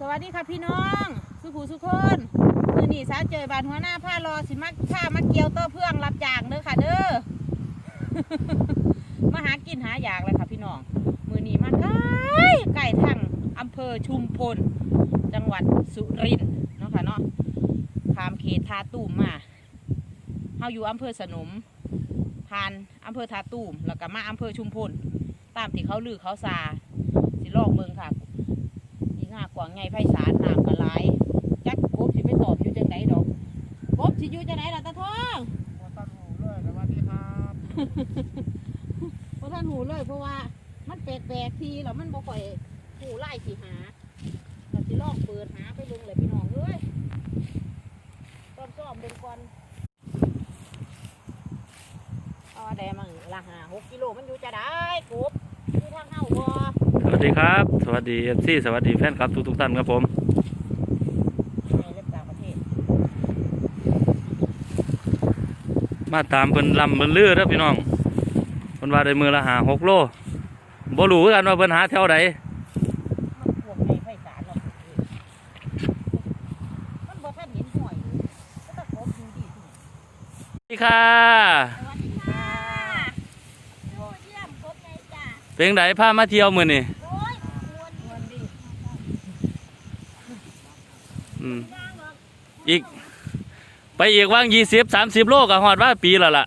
สวัสดีค่ะพี่น้อง สุขูสุขคนมือนี่สาเจยบานหัวหน้าผ้ารอสิมาผ้ามาเกียวโต้เพื่องรับจางเด้อค่ะเด้อมาหากินหาอยากเลยค่ะพี่น้อง มือหนีมาใกล้ใกล้ทางอำเภอชุมพล จังหวัดสุรินทร์เนาะค่ะเนาะขามเขตทาตูมมาเฮาอยู่อำเภอสนมผ่านอำเภอทาตูมแล้วก็มาอำเภอชุมพล ตามที่เขาลือเขาซาสิลองเมืองค่ะ ง่ากว่าไงไพศาลน้ำกะไหลายจักกบสิไปตอบอยู่จังไหนดอกกบสิอยู่จังไหนล่ะตาทองตันหูเลยสวัสดีครับเพราะท่านหูเลยเพราะว่ามันแปลกๆทีแล้วมันบ่ค่อยหูไล่สิหาแต่สิลองเปิดหาไปเบิ่งเลยพี่น้องเอ้ยต้อมๆเบิ่งก่อนเอาแดมังละหาหกกิโลมันอยู่จะได้กบอยู่ทางเฮาบ่ ส วัสดีครับ สวัสดีเอฟซีสวัสดีแฟนคลับทุกทุกๆท่านครับผมในเรื่องต่างประเทศมาตามเพิ่นลำเพิ่นลือเด้อพี่น้องเพิ่นว่าได้มือละหาหกโลบ่รู้คือกันว่าเพิ่นหาแถวใดมันพวกในไพศาลเราปลูกเองมันบ่ทันเห็นห่วยเลยก็ตะกบอยู่ดีสิสวัสดีค่ะสวัสดีค่ะโอ้ยเยี่ยมครบเลยจ้ะเป็นไดพามาเที่ยวมื้อนี่ โอ้ยมวนมวนดี อีก ไปอีกว่างยี่สิบสามสิบโลกับหอดว่าปีละล่ะ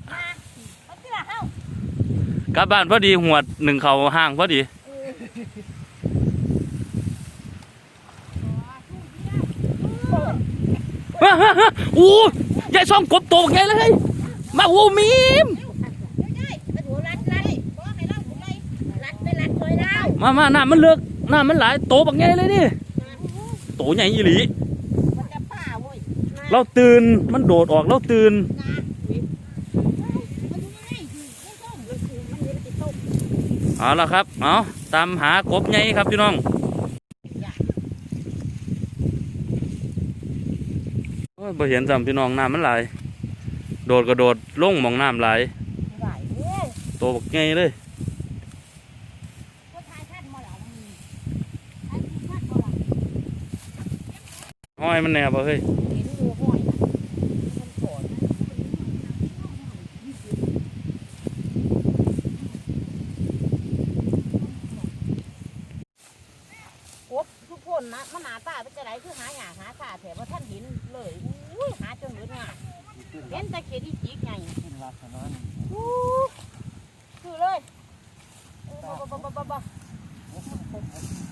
กลับบ้านพอดีหวดหนึ่งเขาห้างพอดีอู้ยายซ่องกบโตกไงเลยมาอู้มีมมามาหน้ามันเลือกหน้ามันหลายโตบักไงเลยนี่โตใหญ่ยี่หลี่ มันจะป้าเว้ยมา เราตื่นมันโดดออกเราตื่นเอาละครับเอาตามหากบไงครับพี่น้องโอ้ยบ่เห็นซ้ำพี่น้องน้ำมันไหลโดดก็โดดลงมองน้ำไหลายไหวเว้ยโตบักไงเลยห้อยมันแนบ่เฮ้ย เห็นดูห้อยนะมันโกรธกบทุกคนนะมันหนาตาเป็นจะไรคือหาหยาหาตาแถวว่าท่านเห็นเลยอุ้ยหาจนเหลือหยาเห็นแต่เขียดอีจิกไง ขึ้นรักขนาดนี้ อู้คือเลยเออบ่บ่บ่บ่บ่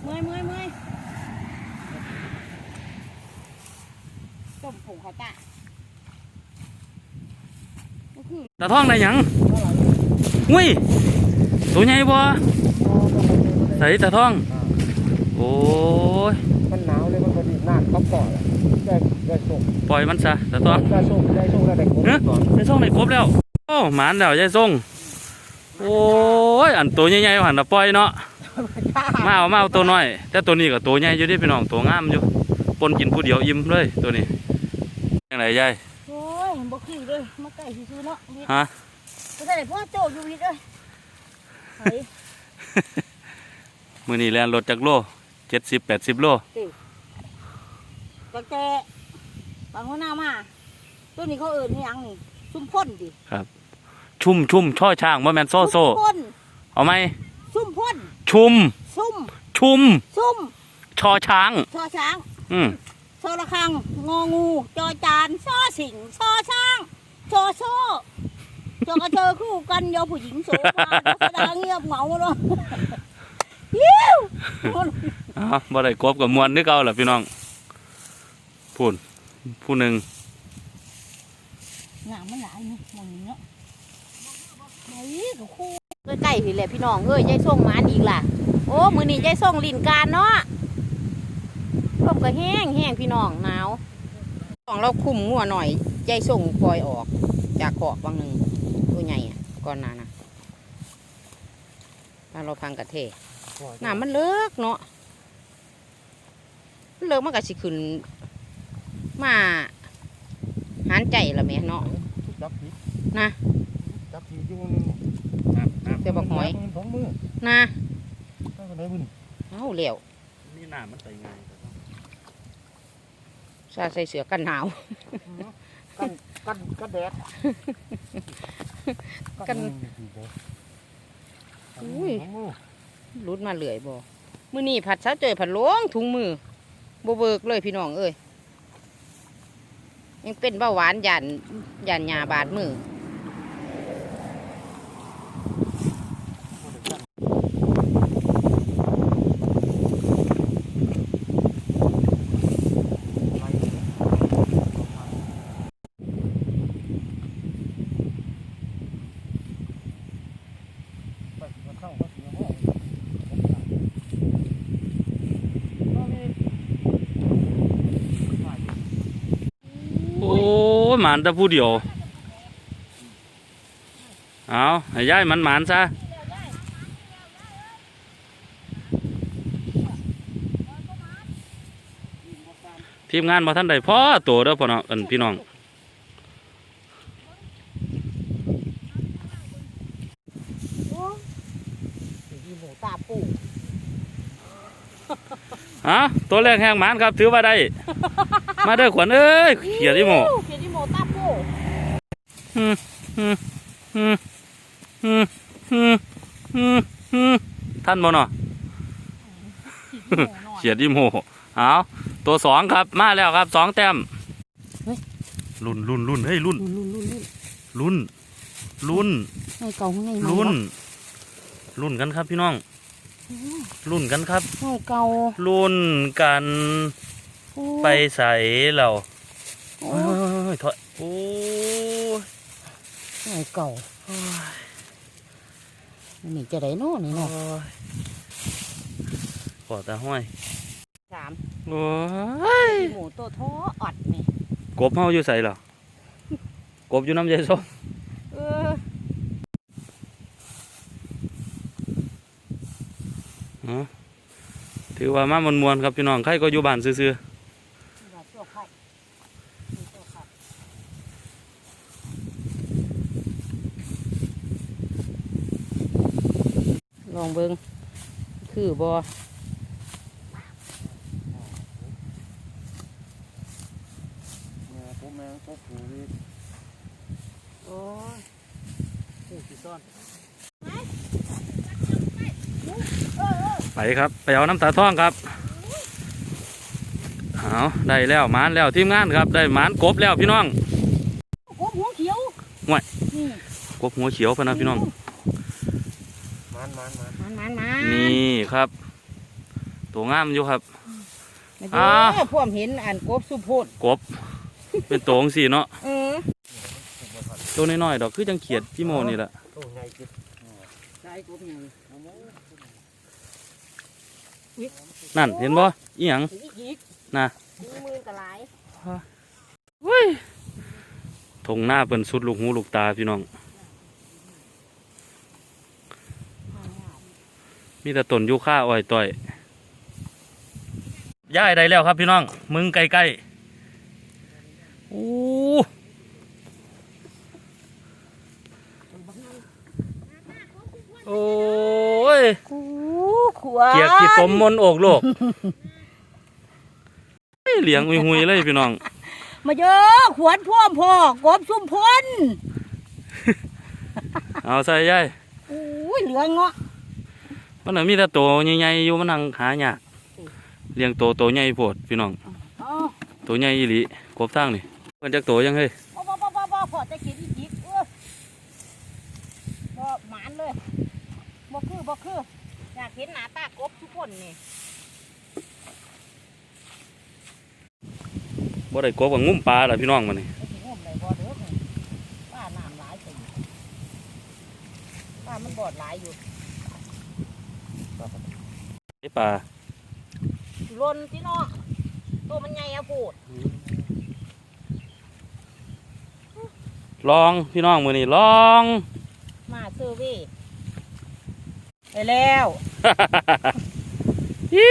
เมื่อยเมื่อยเมื่อยต้มผงข้าวตาก็คือตาท่องได้หยังอุ้ยตัวใหญ่บ่ใส่ตาท่อง โอ้ย มันหนาวเลยมันพอดีน้ำเขาเกาะเลยได้ได้ส่งปล่อยมันซะตาท่องได้ส่งได้ส่งแล้วได้กบก่อนยายส่งได้ครบแล้ว โอ้หมานแล้วยายส่งโอ้ย อันตัวใหญ่ๆหันน่ะปล่อยเนาะ มาเอามาเอาตัวน้อย แต่ตัวนี้ก็ตัวใหญ่อยู่เดิพี่น้องตัวงามอยู่ปนกินผู้เดียวอิ่มเลยตัวนี้ยังไงยายโอ้ยบ่คือเลยมาใกล้ซื่อๆเนาะวิทย์ฮะบ่ได้พ่อโจอยู่วิทย์เอ้ยไผมือนี้แลนรถจากโลเจ็ดสิบแปดสิบโลตั้งแต่บางหัวหน้ามาตัวนี้เขาเอิ้นให้หยังนี่ซุ่มพ่นดิชุ่มชุ่มช่อช่างว่าแมนโซโซซุ่มพ่นเอาไหมซุ่มพ่น ชุ่มซุ่มชุ่มซุ่มช่อช้าง ชอช้างอืมชอระฆังงองู จอจานชอสิงชอช้างชอโซ่จอกระเจอคู่กันยอผู้หญิงโสภาแสดงเงียบเหงาเนาะยิ้วอ๋อบ่ได้กบกับมวนนึกเอาล่ะพี่น้องพูดผู้หนึ่งงามมันหลายเนาะมองนี้เนาะไหนกับคู่ ใกล้ๆพี่แหละพี่น้องเอ้ยยายส่งหมาอีกล่ะ โอ้มือนี้ยายส่งลินการเนาะลมก็แห้งแห้งพี่น้องหนาวของเราคุมงัวหน่อยยายส่งปล่อยออก จากขอบบางหนึ่งตัวใหญ่อะก่อนหนานะถ้าเราพังกระเทน้ำมันเลิกเนาะมันเลิกมันก็สิขึ้นมาหานใจละแม่เนาะจับผีนะจับผีอยู่นึง น้ำน้ำเดี๋ยวบอกหอยสองมือนะได้ก็ได้บุญเอาเหลวนี่น้ำมันใส่ไงซาใส่เสือกันหนาวกันกันกันแดดกันอุ้ยรุดมาเหลื่อยบ่มื้อนี้ผัดเช้าเจอผัดหลวงถุงมือบ่เบิกเลยพี่น้องเอ้ยยังเป็นเบาหวานยันยันยาบาดมือ โอ้ย หมานแต่ผู้เดียว เอาให้ย้ายมันหมานซะทีมงานมาท่านใดพ่อโตเด้อพ่อเนาะเอินพี่น้องตาปูฮะตัวแรกแห้งหมานครับ ถือว่าได้ มาเด้อขวัญเอ้ยเขียดที่หมอ ท่านบ่เนาะเขียดที่โมเอาตัวสองครับมาแล้วครับสองแต้มรุ่นรุ่นรุ่นเฮ้ยรุ่นลุ้นลุ้นรุ่นรุ่นรุ่นรุ่นกันครับพี่น้องรุ่นกันครับเก่ารุ่นกันไปใส่เราโอ้โอ้ยถอยโอ้ย ให้เก่านี่จะได้เนาะนี่โอ้เนาะยขอตาห้อยสามโอ้ยหมูตัวท้ออดนี่กบเฮาอยู่ใส่เหรอกบอยู่น้ำใจส้มเอออ๋อถือว่ามามวนมวนๆครับพี่น้องใครก็อยู่บ้านซื่ออย่าโชคให้มีโชคให้ ลองเบิ่งคือบ่ผมแมงก็ผูกโอ้ยๆไปครับ ไปเอาน้ำตาท่องครับเอาได้แล้วหมานแล้วทีมงานครับ ได้หมานกบแล้วพี่น้องกบหัวเขียวห่วยนี่กบหัวเขียวพะนะพี่น้อง มันมันมันมันมันมันนี่ครับ ตัวงามอยู่ครับมาอ่าเจอพวมเห็นอันกบสุโพดกบ เป็นตัวของสีเนาะเออตัวน้อยๆดอกคือจังเขียดพี่โมนี่แหละตัวใหญ่จิตใช่กบยังนั่นเห็นบ่อีหยังถืออีกอีกน่ะถือมือกระไรทงหน้าเป็นสุดลูกหูลูกตาพี่น้อง มีแต่ต้นยูค่าอ้อยต้อยย้ายได้แล้วครับพี่น้อง มึงใกล้ๆอู้โอ้ยกูขวเกียกขี้ตมมนต์อกโลกเฮ้ยเหลียงอุยหุยเลยพี่น้อง มาเยอะขวดพ่วมพ่อกบซุ่มพลเอาใส่ย่ายอุ้ยเหลือเงาะ มันน่ะมีแต่โตใหญ่ๆอยู่มันนั่งหายากเลี้ยงโตโตใหญ่โพดพี่น้องอ๋อโตใหญ่อีหลีกบทางนี่เพิ่นจักโตยังเฮ้ยบ่บ่บ่บ่บ่พอจะกินอีกอีกเออบ่หมานเลยบ่คือบ่คืออยากเห็นหน้าตากบทุกคนนี่บ่ได้กบกับงุ้มปลาล่ะพี่น้องมันนี่ไอ้ที่งมได้บ่เด้อนี่ป้าน้ำหลายสิป้ามันบอดหลายอยู่ ไอ้ปลาลนที่เนาะตัวมันใหญ่อะพูดลองพี่น้องมื้อนี้ลอง มาเซอร์เวีไปแล้วอี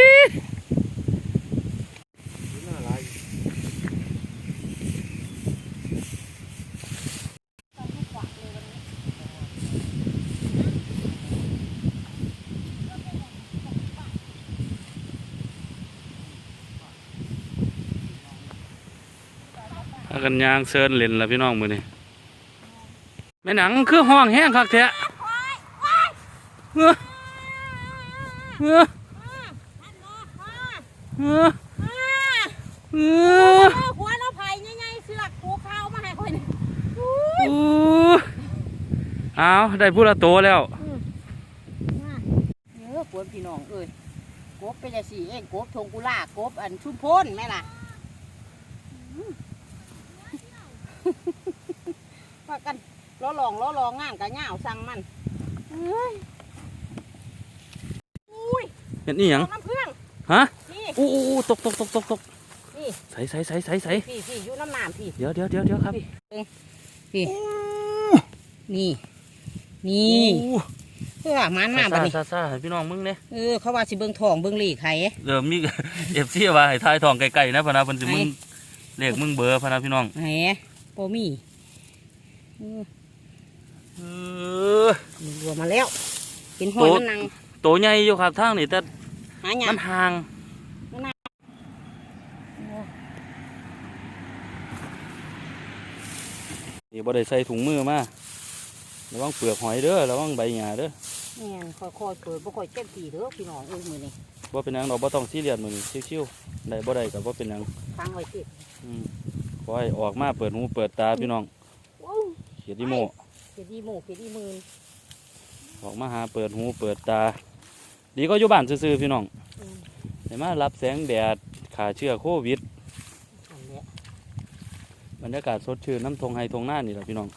หน้าลาย มา กันยางเซินเล่นละพี่น้องมือนี่แม่หนังคือห้องแห้งคักแท้เฮ้อเฮ้อเฮ้อเฮ้อหัวเราไผ่ใหญ่ๆเสือกผูข้าวมาให้คนอู้เอาได้พูดละโตแล้วเออปวดพี่น้องเอ้ยกบเป็นจังซี่เองกบทงกุลากบอันชุมพลแม่ล่ะ ว่ากันล้อลองล้อลองงานกับเหงาสั่งมันเอ้ยอุ้ยเห็นนี่ยังน้ำเพื่องฮะนี่ อู้อู้อู้ตกตกตกตกตกนี่ ใส่ใส่ใส่ใส่ใส่พี่พี่อยู่น้ำน้ำพี่ เดี๋ยวเดี๋ยวเดี๋ยวเดี๋ยวครับพี่ นี่ นี่อู้เพื่อมันมาบัดนี้ซ่าซ่าให้พี่น้องมึงเนี่ยเออเขาว่าสิเบิ่งทองเบิ่งหลีไข่ เดี๋ยวมี เอฟซีว่าให้ทายทองไกลๆนะพะนะเพิ่นสิมึงไหนเลขมึงเบอร์พะนะพี่น้องแหม โปมีเออเออรวมมาแล้วเป็นหอยมันนังโตใหญ่อยู่ครับทางนี่แต่หาหยังมันห่างนี่บ่ได้ใส่ถุงมือมาระวังเปลือกหอยเด้อระวังใบหญ้าเด้อแม่นค่อยๆเปิดบ่ค่อยเจ็บทีเด้อพี่น้องเอ้ยมื้อนี้บ่เป็นหยังดอกบ่ต้องซีเรียสมื้อนี้ชิวๆได้บ่ได้ก็บ่เป็นหยังค้างไว้ติอืม ขอให้ออกมาเปิดหูเปิดตาพี่น้องว้าวเขียดอีโมเฮ็ดดีหมูเฮ็ดดีมือออกมาหาเปิดหูเปิดตา ดีก็อยู่บ้านซื่อๆพี่น้องอืมได้มารับแสงแดดขาเชื้อโควิดอันเนี้ยบรรยากาศสดชื่นน้ำทงไฮทงหน้านี่แหละพี่น้อง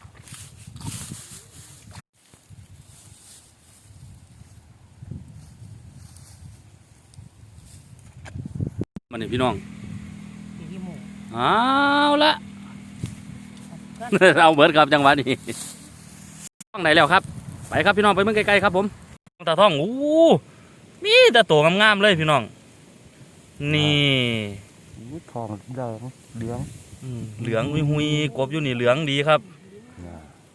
มันนี่พี่น้องเฮ็ดดีหมู เอาละเอาเบิดครับจังหวะนี้ท่องไหนแล้วครับ ไปครับพี่น้องไปเมืองไกลๆครับ ผมตาท่องอู้มีแต่ตัวงามๆเลยพี่น้อง นี่อุ้ยทองแดงเหลืองอืมเหลืองหุยหุยๆกบอยู่นี่เหลืองดีครับ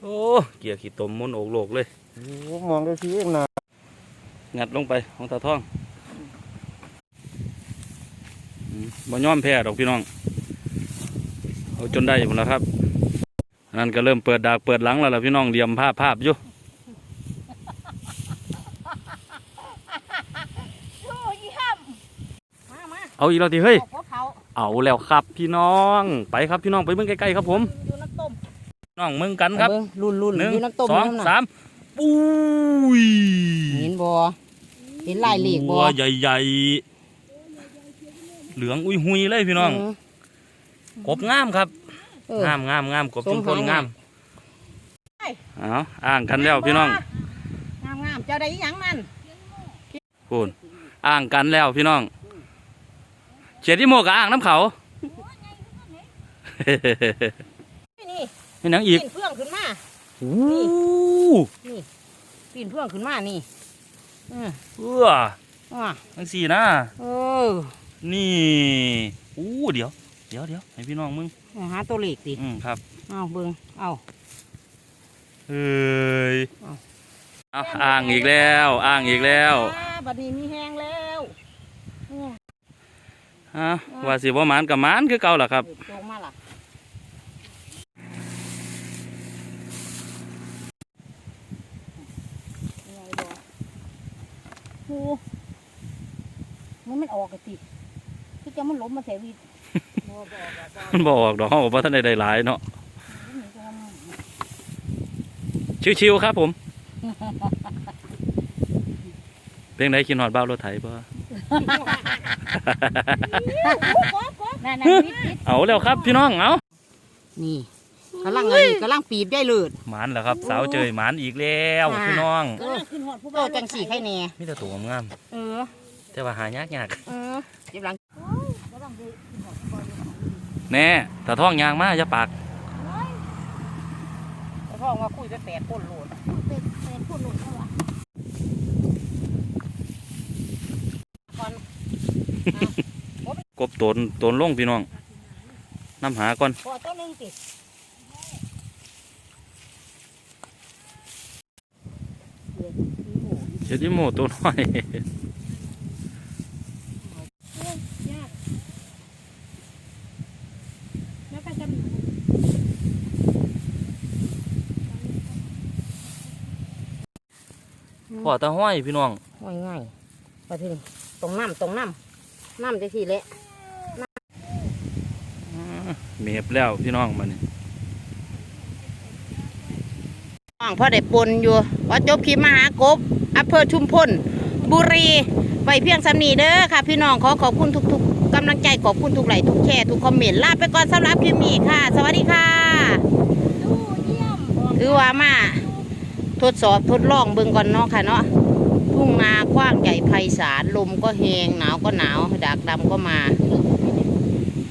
โอ้เกียร์ขีดตมมนต์โอกโลกเลยโอ้มองได้ทีเองนะงัดลงไปของตาท่องอืมบ่ยอมแพ้ดอกพี่น้องเอา จนได้หมดแล้วครับอันนั่นก็เริ่มเปิดดากเปิดหลังแล้วล่ะพี่น้องเหลี่ยมภาพภาพอยู่โอ้ยห้ำมามาเอาอีกแล้วทีเฮ้ยออกหัวเขาเอาแล้วครับพี่น้อง ไปครับพี่น้องไปเมืองใกล้ๆครับผมอยู่น้ำต้มน้องเมืองกันครับเงรุ่นรุ่นหนึ่งอยู่น้ำต้มสองยู่น้ำน่ะสามปุ้ยเห็นบ่เห็นลายเหล็กบ่ตัวใหญ่ๆ เหลืองอุ้ยหุยเลยพี่น้อง กบงามครับเออ งามงามงามกบสมชุมพลหางงามไอ้ เอาอ่างกันแล้วพี่น้องงามงามๆเจ้าได้อีหยังนั่นพูนอ่างกันแล้วพี่น้องเฉียดที่โมกับอ่างน้ำเขา นี่นี่หนังอีกปีนเพื่องขึ้นมาโอ้ปีนเพื่องขึ้นมานี่เออเอื้ออะทั้งสี่นะ เออนี่อู้เดี๋ยว เดี๋ยวเดี๋ยวให้พี่น้องมึงหาตัวเหล็กดิอืมครับเอาเบิ่งเอาเอ้ยเอาเอาอ่างอีกแล้ว อ่างอีกแล้วอ่าบัดนี้มีแห้งแล้วฮะว่าสิบ่หมานกับหมานคือเก่าล่ะครับเด็ดโจงมาล่ะยังไงบ่โอ้มันไม่ออกกะติคือจะมันล้มมาแถววีบ่บ่บ่บ่ มันบอกดอกเขาบอกว่าท่านใดหลายเนาะชิวๆครับผม เพลงไหนกินหอดบ้าวรถไถบ่นั่นๆนิดเอาแล้วครับพี่น้องเอาๆนี่กำลังอะไรกำลังปีบได้เลิศหมานแล้วครับ สาวเจยหมานอีกแล้วพี่น้องเออโอ้จังสีไข่แน่มีแต่ตัวงามเออๆแต่ว่าหายากยากเออเจ็บหลัง แน่แต่ท้องยางมาอย่าปากแล้วพ่อมาคุยไปแปดคนโหลดเป็ดเป็ดคนโหลดเท่าไหร่ก่อนกบโตนโตนลงพี่น้องน้ำหาก่อนพอตัวหนึงสิเดี๋ยวที่โมตัวน้อย ยากแล้วก็จะ พ่อตาห้อยพี่น้องง่ายง่ายมาถึงตรงน้ำตรงน้ำน้ำจะทีเละเมียบแล้วพี่น้องมันนี่น้องพ่อได้ปนอยู่ว่าจบคลิปมาหากบอำเภอชุมพลบุรีไว้เพียงสำนีเด้อค่ะ พี่น้องขอขอบคุณทุกๆกำลังใจขอบคุณทุกไลค์ทุกแชร์ทุกคอมเมนต์ลาไปก่อนสำหรับคลิปนี้ค่ะ สวัสดีค่ะถือว่ามา ทดสอบทดลองเบิ่งก่อนเนาะค่ะเนาะทุ่งนากว้างใหญ่ไพศาลลมก็แหงหนาวก็หนาวดากดำก็มา